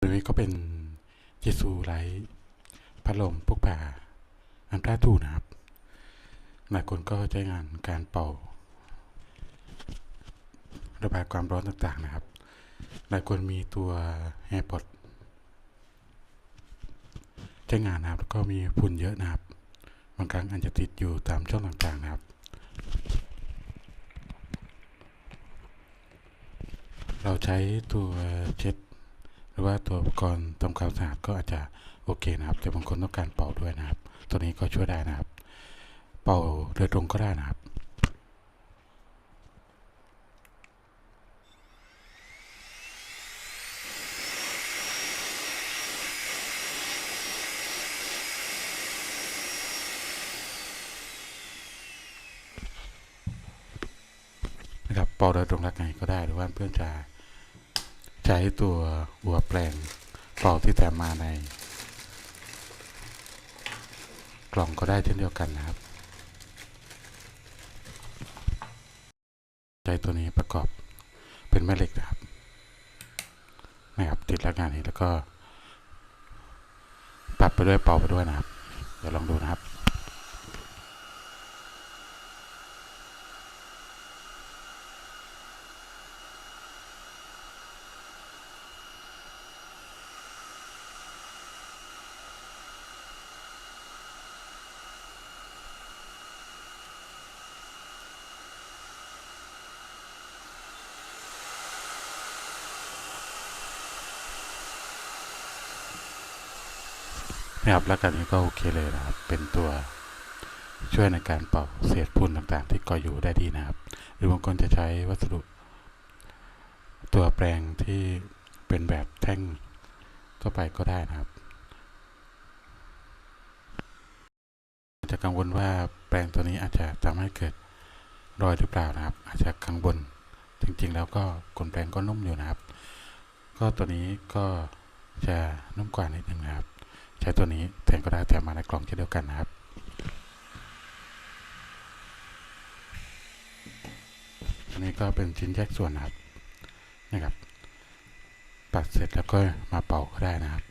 ตัวนี้ก็เป็นเจสูไลท์พัดลมพวกพาอันตราทูนะครับหลายคนก็ใช้งานการเป่า ระบายความร้อนต่างๆนะครับ หลายคนมีตัว AirPod ใช้งานนะครับแล้วก็มีฝุ่นเยอะนะครับ บางครั้งอาจจะติดอยู่ตามช่องต่างๆนะครับ เราใช้ตัวเช็ด รือว่าตัวอุปกรณ์ทำความสะอาดก็อาจจะโอเคนะครับ แต่บางคนต้องการเป่าด้วยนะครับ ตัวนี้ก็ช่วยได้นะครับ เป่าโดยตรงก็ได้นะครับนะครับเป่าโดยตรงรักไงก็ได้หรือว่าเพื่อนจะ ใช้ตัวหัวแปลงเป่าที่แถมมาใน กล่องก็ได้เช่นเดียวกันนะครับ ใช้ตัวนี้ประกอบเป็นแม่เหล็กนะครับนะครับติดรักงานนี้แล้วก็ ปรับไปด้วยเป่าไปด้วยนะครับ เดี๋ยวลองดูนะครับ นะครับแล้วกันนี้ก็โอเคเลยนะครับ เป็นตัวช่วยในการเป่าเศษฝุ่นต่างๆ ที่ก่ออยู่ได้ดีนะครับ หรือบางคนจะใช้วัสดุ ตัวแปรงที่เป็นแบบแท่งทั่วไปก็ได้นะครับจะกังวลว่าแปรงตัวนี้อาจจะทำให้เกิดรอยหรือเปล่านะครับ อาจจะกังวลจริงๆ แล้วก็ขนแปรงก็นุ่มอยู่นะครับ ก็ตัวนี้ก็จะนุ่มกว่านิดนึงนะครับ ใช้ตัวนี้แทนก็ได้แถมมาในกล่องเช่นเดียวกันนะครับ อันนี้ก็เป็นชิ้นแยกส่วนนะครับ นะครับปัดเสร็จแล้วก็มาเป่าก็ได้นะครับ